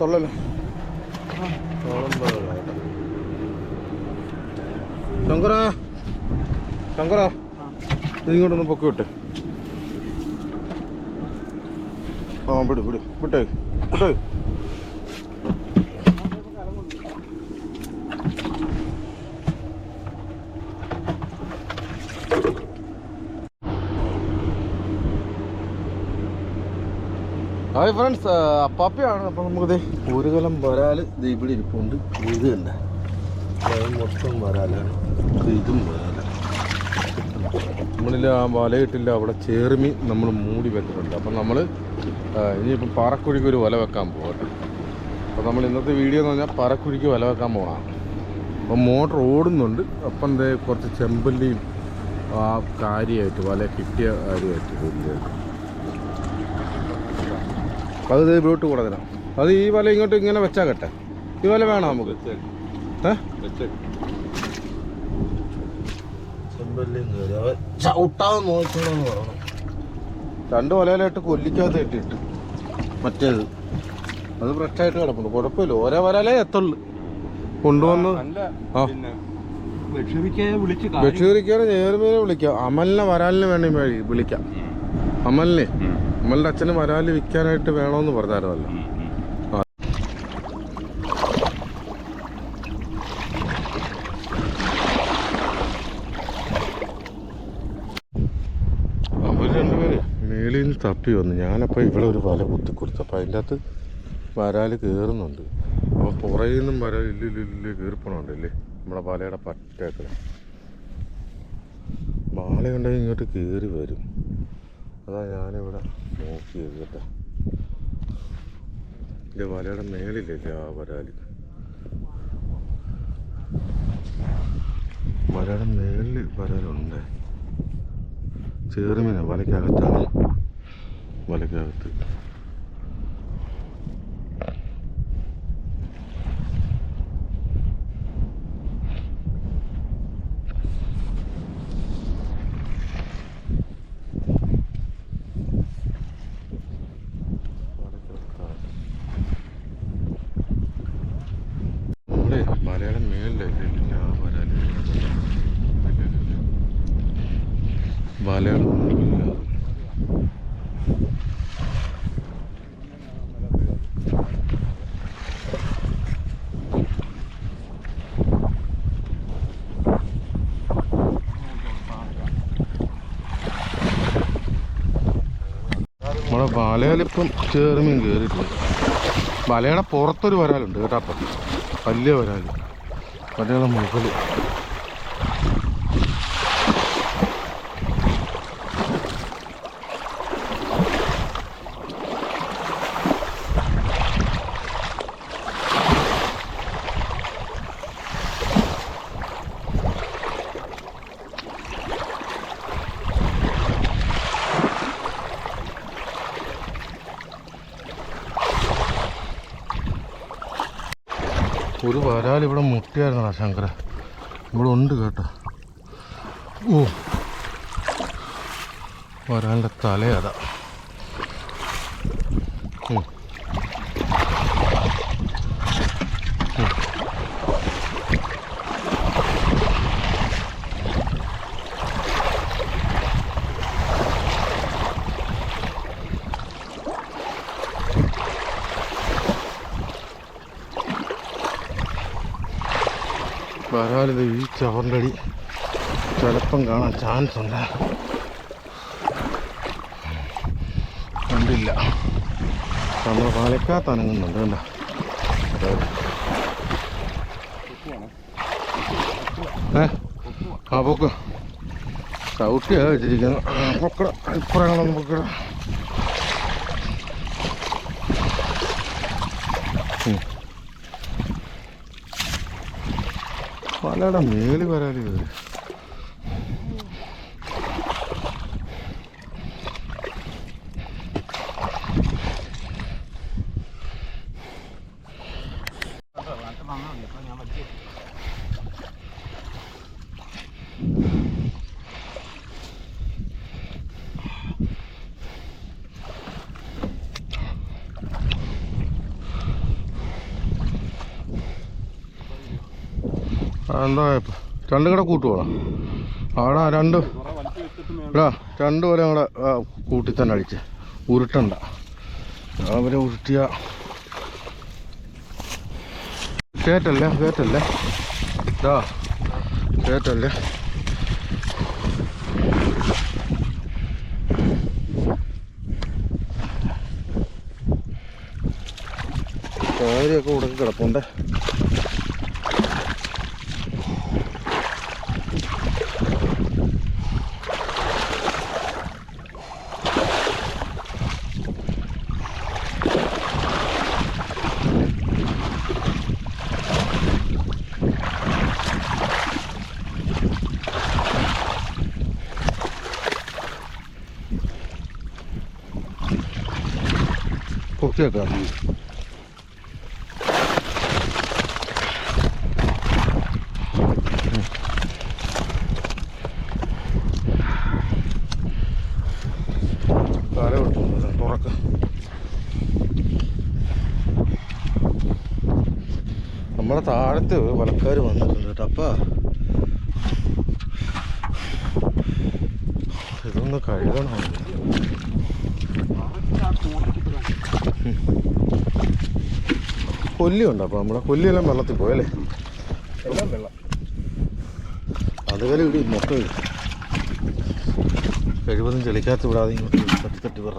അത്തുള്ളല്ലോ ശങ്കര ശങ്കര ഇത് ഇങ്ങോട്ടൊന്ന് പൊക്കി വിട്ടെ. ആ വിട് വിട് വിട്ടേ വിട്ടേ ഹായ് ഫ്രണ്ട്സ് അപ്പാപ്പയാണ്. അപ്പം നമുക്ക് ഒരു കലം വരാൽ ഇത് ഇവിടെ ഇരിപ്പുണ്ട്. ഇത് തന്നെ. മൊത്തം വരാലാണ്. ഇത് വരാലാണ് നമ്മളിൽ ആ വലയിട്ടില്ല അവിടെ ചേർമി നമ്മൾ മൂടി വെച്ചിട്ടുണ്ട്. അപ്പം നമ്മൾ ഇനിയിപ്പം പാറക്കുഴിക്ക് ഒരു വല വെക്കാൻ പോകട്ടെ. അപ്പം നമ്മൾ ഇന്നത്തെ വീഡിയോ എന്ന് പറഞ്ഞാൽ പാറക്കുഴിക്ക് വല വെക്കാൻ പോകണം അപ്പം മോട്ടർ ഓടുന്നുണ്ട്. അപ്പം ദേ കുറച്ച് ചെമ്പല്ലിയും ആ കാര്യമായിട്ട് വല കിട്ടിയ കാര്യമായിട്ട് വലിയ അപ്പോൾ അത് ഇവിടോട്ട് കൂടെ തരാം അത് ഈ വല ഇങ്ങോട്ട് ഇങ്ങനെ വെച്ചാൽ കട്ടെ. ഈ വല വേണം നമുക്ക്? രണ്ട് വലയിലായിട്ട് കൊല്ലിക്കാതെ ഇട്ടിട്ട് മറ്റേത്. അത് ഫ്രഷായിട്ട് കിടപ്പുണ്ട്. കുഴപ്പമില്ല. ഓരോ വരാലേ എത്തുള്ളൂ. കൊണ്ടുവന്ന് ആ ബഷീറിക്കാരെ നേർമീനെ വിളിക്കാം. അമലിനെ വരാലിനെ വേണ്ടി വിളിക്കാം. അമലിനെ. അമലിന്റെ അച്ഛന് വരാൽ വിൽക്കാനായിട്ട് വേണമെന്ന് പറഞ്ഞായിരുന്നല്ലോ. മേളിൽ നിന്ന് തപ്പി വന്നു. ഞാനപ്പോൾ ഇവിടെ ഒരു വല കുത്തി കൊടുത്തു അപ്പോൾ അതിന്റെ അകത്ത് വരാൽ കയറുന്നുണ്ട് അപ്പോൾ പുറയിൽ നിന്നും വരാൽ ഇല്ലില്ല കീർപ്പണമുണ്ടല്ലേ നമ്മുടെ വലയുടെ പറ്റേക്കളെ വാള ഉണ്ടെങ്കിൽ ഇങ്ങോട്ട് കയറി വരും. അതാ ഞാനിവിടെ നോക്കിയത് കേട്ടോ ഇത് വലയുടെ മേളിലല്ലേ ആ വരാൽ? വലയുടെ മേളിൽ വരാലുണ്ട്. ചേറുമീന വലയ്ക്കകത്താണ്. വലയ്ക്കകത്ത് നമ്മുടെ മലയാളം മേളിലില്ല ആ വരാൽ മലയാളം ഇല്ല നമ്മുടെ വലയിലിപ്പം ചേർമീൻ കയറിയിട്ടുണ്ട് വലയുടെ പുറത്തൊരു വരാലുണ്ട് കേട്ടോ അപ്പം. വലിയ വരാൽ വലയുടെ മുകളിൽ. ഒരു വരാൽ ഇവിടെ മുട്ടിയായിരുന്നടാ ശങ്കര. ഇവിടെ ഉണ്ട് കേട്ടോ. ഓ. വരാലിന്റെ തലയതാ വരാലിത് ഈ അടി ചിലപ്പം കാണാൻ ചാൻസ് ഉണ്ട്. കണ്ടില്ല. നമ്മൾ പാലക്കാത്ത അനങ്ങുന്നുണ്ട് കണ്ട? ആ പൊക്ക്. ചവിട്ടിയാ വെച്ചിരിക്കുന്നു. പൊക്കട ഇപ്പറങ്ങളൊന്നും പൊക്കട വലയുടെ മേൽ വരാൽ കയറി ഇപ്പൊ? രണ്ടും കൂടെ കൂട്ടുവാണോ അവിടെ രണ്ട്. ഇടാ രണ്ടു പോലെ ആ, കൂട്ടി തന്നെ അടിച്ച്. ഉരുട്ടണ്ട. അവരെ ഉരുട്ടിയ. കേട്ടല്ലേ കേട്ടല്ലേ ഇതാ കേട്ടല്ലേ കാര്യമൊക്കെ ഉടക്കി കിടപ്പുണ്ട്. പൊക്കിയേക്കാം തല വിട്ടു തുറക്ക നമ്മളെ താഴത്ത് വലക്കാർ വന്നിട്ടുണ്ട് കേട്ടോ. അപ്പാ. ഇതൊന്ന് കഴുകണം. കൊല്ലിയുണ്ട് അപ്പോൾ നമ്മുടെ കൊല്ലിയെല്ലാം വെള്ളത്തിൽ പോയല്ലേ എല്ലാം വെള്ളം അതുപോലെ ഇവിടെ മൊത്തം കഴിവതും ചെളിക്കകത്ത് വിടാതെ ഇങ്ങോട്ട് തട്ടി തട്ടി പറ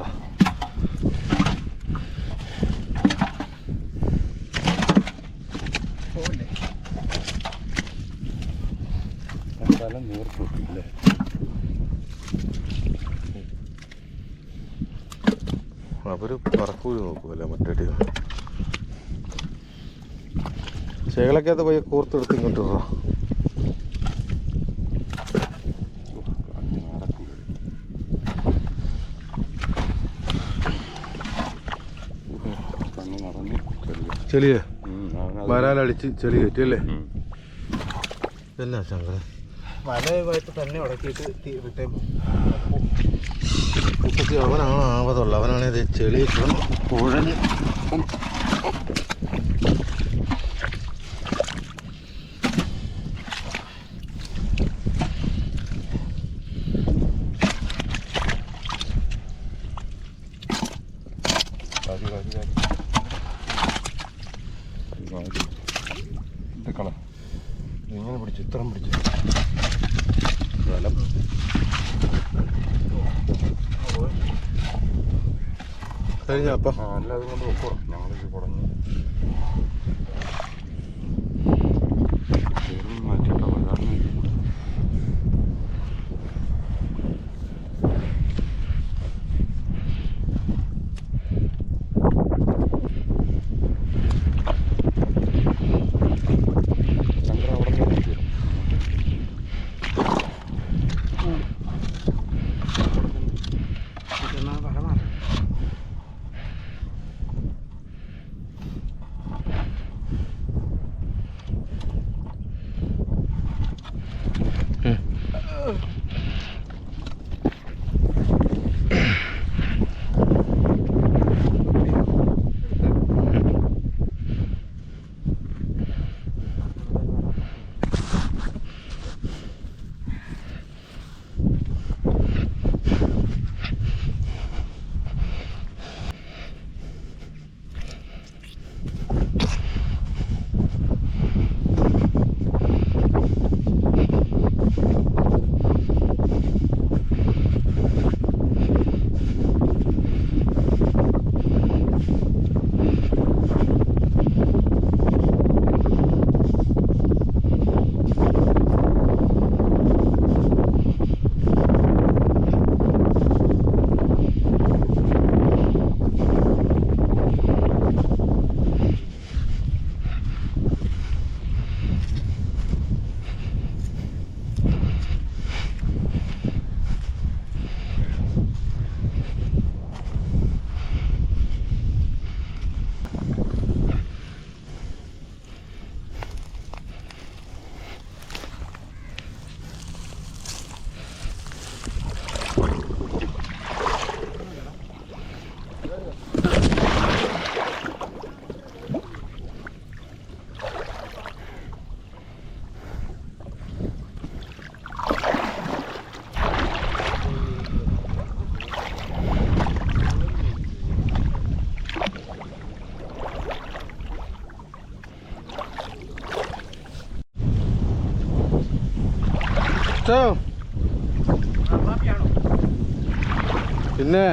സ്ഥലം നീർത്തില്ലേ അവർ പറക്കൂലി നോക്കുമല്ലേ മറ്റേ ടീം അത് പോയി കൂർത്തെടുത്ത് ഇങ്ങോട്ട് ചെറിയ ചെളിയെ? വരാലടിച്ച് ചെളി കയറ്റി അല്ലേ എന്നാ ശങ്കര വലയുമായിട്ട് തന്നെ ഉടക്കിയിട്ട് റിട്ടേൺ പോകും. അവനാണ് ആവതുള്ളത് അവനാണെങ്കിൽ ഇത് ചെളി കുഴഞ്ഞ് കഴിഞ്ഞപ്പ അപ്പം. അല്ല അതുകൊണ്ട് വെക്കോ ഞങ്ങളിത് കുടഞ്ഞു അച്ഛോ പിന്നെ?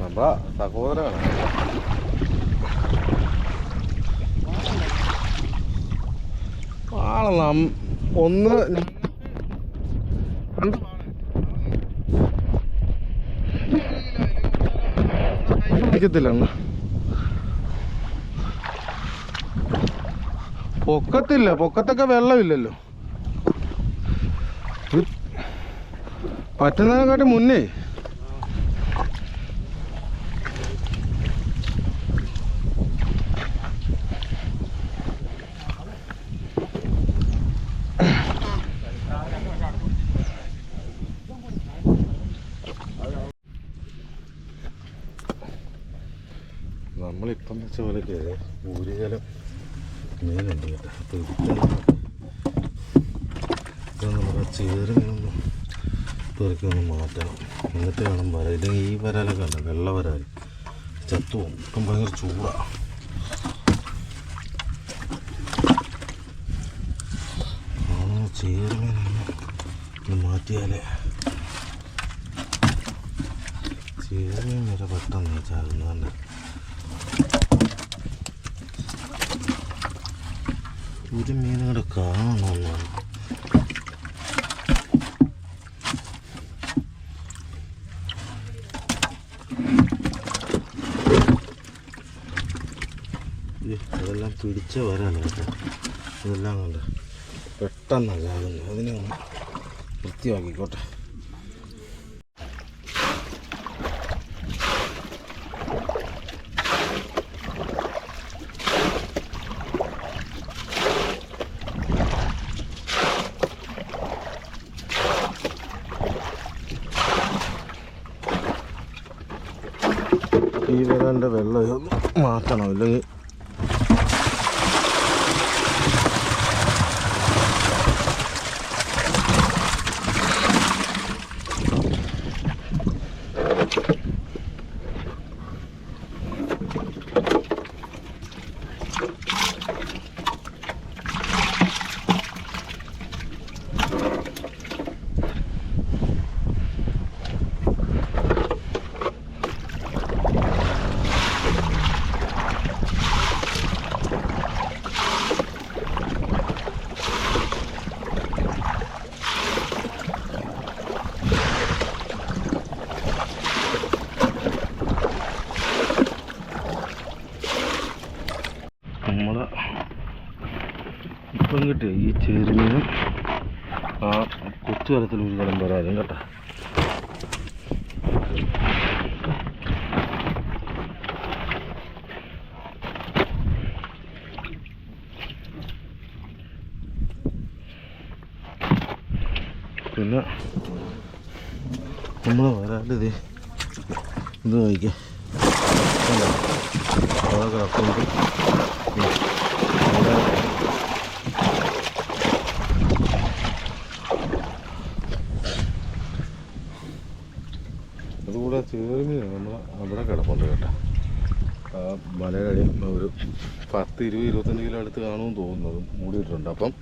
നമ്മള ഒന്ന് രണ്ട് പിടിക്കത്തില്ല പൊക്കത്തില്ല പൊക്കത്തൊക്കെ വെള്ളമില്ലല്ലോ. പറ്റുന്നതിനെക്കാട്ടി മുന്നേ നമ്മളിപ്പം വെച്ച പോലെയൊക്കെ ഊരുകലം മീനുണ്ട് കേട്ടോ. അപ്പോൾ ഇരിക്കണം ഇത് നമ്മുടെ ചേറ് മീനൊന്നും പെറുക്കി ഒന്ന് മാറ്റണം. എന്നിട്ട് വേണം വര. ഇല്ലെങ്കിൽ ഈ വരാലൊക്കെ ഉണ്ട് വെള്ള വരാൽ ചത്തുപോകും ഇപ്പം ഭയങ്കര ചൂടാണ് ഒന്ന് മാറ്റിയാലേ. ചേരുമീൻ മീൻ വരെ പെട്ടെന്ന് ചാകുന്നതന്നെ ഒരു മീനുകൂടെ കൂടെ കാണണം അതെല്ലാം പിടിച്ച വരാണ് ഇതെല്ലാം കൊണ്ട്? പെട്ടെന്നാണ് അതിനെ ഒന്ന് വൃത്തിയാക്കിക്കോട്ടെ. ഈ വരാന്റെ വെള്ളം മാറ്റണം അല്ലെങ്കിൽ നമ്മളെ ഇപ്പം കിട്ടിയ ഈ ചെറുമീനും ആ കൊച്ചു തരത്തിൽ ഒരു കലം വരാനും കേട്ടോ പിന്നെ നമ്മൾ വരാണ്ട് ഇത് ഇത് നോക്കിക്കേ കണ്ടോ? അവിടെ കിടക്കുന്നുണ്ട് അവിടെ അതുകൂടെ ചേർമീൻ നമ്മൾ അവിടെ കിടപ്പുണ്ട് കേട്ടോ. ആ മലയടി ഒരു പത്ത് ഇരുപത് ഇരുപത്തഞ്ച് കിലോ അടുത്ത് കാണുമെന്ന് തോന്നുന്നത് മൂടിയിട്ടുണ്ട്. അപ്പം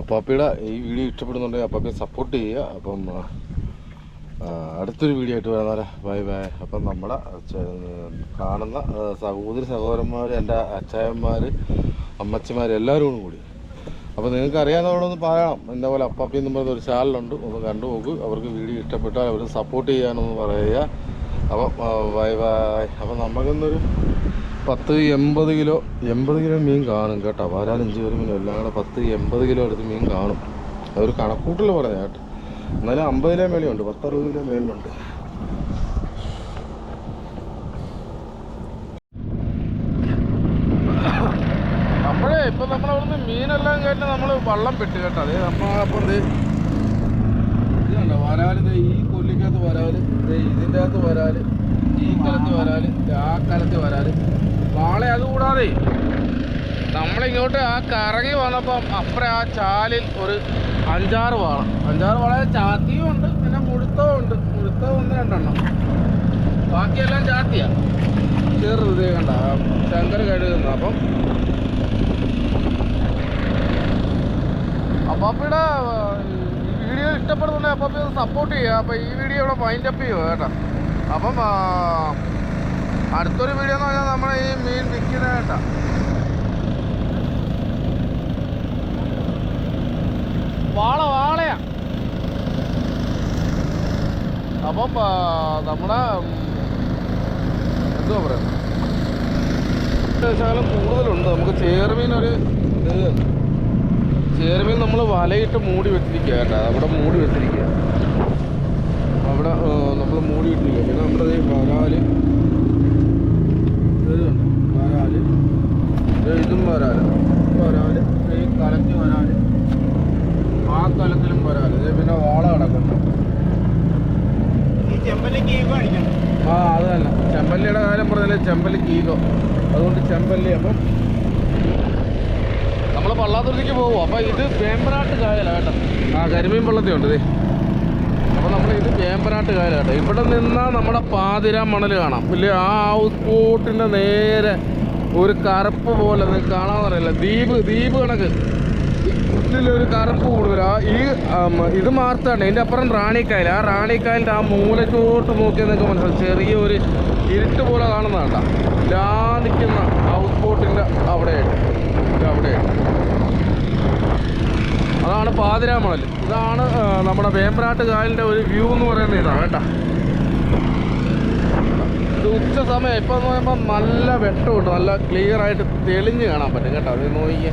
അപ്പാപ്പിയുടെ ഈ വീഡിയോ ഇഷ്ടപ്പെടുന്നുണ്ടെങ്കിൽ അപ്പാപ്പയെ സപ്പോർട്ട് ചെയ്യുക. അപ്പം അടുത്തൊരു വീഡിയോ ആയിട്ട് വരുന്നവരെ ബൈ ബൈ. അപ്പം നമ്മുടെ കാണുന്ന സഹോദരി സഹോദരന്മാർ എന്റെ അച്ചായന്മാർ അമ്മച്ചിമാർ എല്ലാവരും കൂടി അപ്പോൾ നിങ്ങൾക്ക് അറിയാവുന്നവരോടൊന്ന് പറയണം എന്റെ പോലെ അപ്പാപ്പി എന്ന് പറയുന്ന ഒരു ചാനലുണ്ട്. ഒന്ന് കണ്ടു നോക്ക്. അവർക്ക് വീഡിയോ ഇഷ്ടപ്പെട്ടാൽ അവർ സപ്പോർട്ട് ചെയ്യാനൊന്ന് പറയുക. അപ്പം ആ, ബൈ ബൈ. അപ്പം നമുക്കിന്നൊരു പത്ത് എൺപത് കിലോ എൺപത് കിലോ മീൻ കാണും കേട്ടോ. വാരാലഞ്ച് ഒരു മീൻ എല്ലാം കൂടെ പത്ത് എൺപത് കിലോ അടുത്ത് മീൻ കാണും. അതൊരു കണക്കൂട്ടൽ പറയാം കേട്ടോ. എന്നാലും അമ്പത് കിലോ മേലെയുണ്ട് പത്തറുപത് കിലോ മേലിലുണ്ട് അപ്പോഴേ ഇപ്പൊ നമ്മളവിടുന്ന് മീനെല്ലാം കയറ്റി നമ്മൾ വള്ളം പെട്ട് കേട്ടോ. അപ്പൊ നമ്മളപ്പം എന്ത് ഇത് കണ്ടോ വരാൽ? ദേ ഈ കൊല്ലിക്കകത്ത് വരാൽ ദേ ഇതിന്റെ അകത്ത് വരാൽ ഈ കലത്ത് വരാൽ ദേ ആ കലത്ത് വരാൽ. വാളെ അതുകൂടാതെ നമ്മളിങ്ങോട്ട് ആ കറങ്ങി വന്നപ്പം അപ്പുറം ആ ചാലിൽ ഒരു അഞ്ചാറ് വാള. അഞ്ചാറ് വാള ചാത്തിയും ഉണ്ട് പിന്നെ മുഴുത്തവും ഉണ്ട്. മുഴുത്തവും ഒന്ന് രണ്ടെണ്ണം. ബാക്കിയെല്ലാം ചാത്തിയാ. ചെറുതേ കണ്ട ശങ്കർ കഴുകുന്നു അപ്പം അപ്പാപ്പയുടെ ഈ വീഡിയോ ഇഷ്ടപ്പെടുന്നുണ്ടെങ്കിൽ അപ്പാപ്പ ഒന്ന് സപ്പോർട്ട് ചെയ്യുക. അപ്പം ഈ വീഡിയോ ഇവിടെ വൈൻഡ് അപ്പ് ചെയ്യുക കേട്ടോ. അപ്പം അടുത്തൊരു വീഡിയോ എന്ന് പറഞ്ഞാൽ നമ്മൾ ഈ മീൻ വിൽക്കുന്ന കേട്ടോ. വാള വാളയാ. അപ്പം നമ്മുടെ എന്തുവാ പറയുക ശകലം കൂടുതലുണ്ട്. നമുക്ക് ചേർമീൻ ഒരു ഇത് ചേർമീൻ നമ്മൾ വലയിട്ട് മൂടി വെച്ചിരിക്കുക കേട്ടോ. അവിടെ മൂടി വെച്ചിരിക്കുക. അവിടെ നമ്മൾ മൂടി വെച്ചിരിക്കുക. പിന്നെ നമ്മുടെ ഈ വരാൽ? വരാൽ. ഇത് വരാൽ. വരാൽ. ഈ കലത്തി വരാൽ. ആ കലത്തിലും വരാൽ. ഇത് പിന്നെ വാള കിടക്കുന്നു. ആ അത് തന്നെ. ചെമ്പല്ലിയുടെ കാര്യം പറഞ്ഞാൽ ചെമ്പല്ലി കീകോ അതുകൊണ്ട് ചെമ്പല്ലി അപ്പം നമ്മൾ പള്ളാതുരുത്തിക്ക് പോകും. അപ്പൊ ഇത് വേമ്പനാട്ട് കായല കേട്ടോ. ആ കരിമീൻ പള്ളത്തി ഉണ്ട് ഇതേ അപ്പം നമ്മൾ ഇത് വേമ്പനാട്ട് കായല കേട്ടോ. ഇവിടെ നിന്നാൽ നമ്മുടെ പാതിര മണൽ കാണാം. ഇല്ലേ ആ ഹൗസ് ബോട്ടിന്റെ നേരെ ഒരു കറുപ്പ് പോലെ നിങ്ങൾക്ക് കാണാമെന്നറിയില്ല ദ്വീപ് ദ്വീപ് കണക്ക്. ഇതിലൊരു കറുപ്പ് കൂടുതൽ. ആ ഈ ഇത് മാർത്താണ് ഇതിന്റെ അപ്പുറം റാണിക്കായൽ. ആ റാണിക്കായലിന്റെ ആ മൂലച്ചോട്ട് നോക്കിയാൽ നിങ്ങൾക്ക് മനസ്സിലാവും. ചെറിയ ഒരു ഇരുട്ട് പോലെ കാണുന്നതാണ്ട ലാ നിൽക്കുന്ന ഹൗസ് ബോട്ടിന്റെ അവിടെയായിട്ട്. ഇത് അവിടെയായിട്ട് അതാണ് പാതിരാമണൽ. ഇതാണ് നമ്മുടെ വേമ്പനാട്ട് കായലിന്റെ ഒരു വ്യൂ എന്ന് പറയുന്നത് ഇതാണ് കേട്ടോ. ഇത് ഉച്ച സമയം. ഇപ്പം എന്ന് പറയുമ്പോൾ നല്ല വെട്ടമുണ്ട്. നല്ല ക്ലിയർ ആയിട്ട് തെളിഞ്ഞ് കാണാൻ പറ്റും കേട്ടോ. അത് നോക്കിയേ.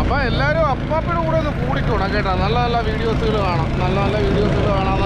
അപ്പം എല്ലാവരും അപ്പാപ്പിനും കൂടെ ഒന്ന് കൂടിക്കോണം കേട്ടോ. നല്ല നല്ല വീഡിയോസുകൾ കാണാം. നല്ല നല്ല വീഡിയോസുകൾ കാണാൻ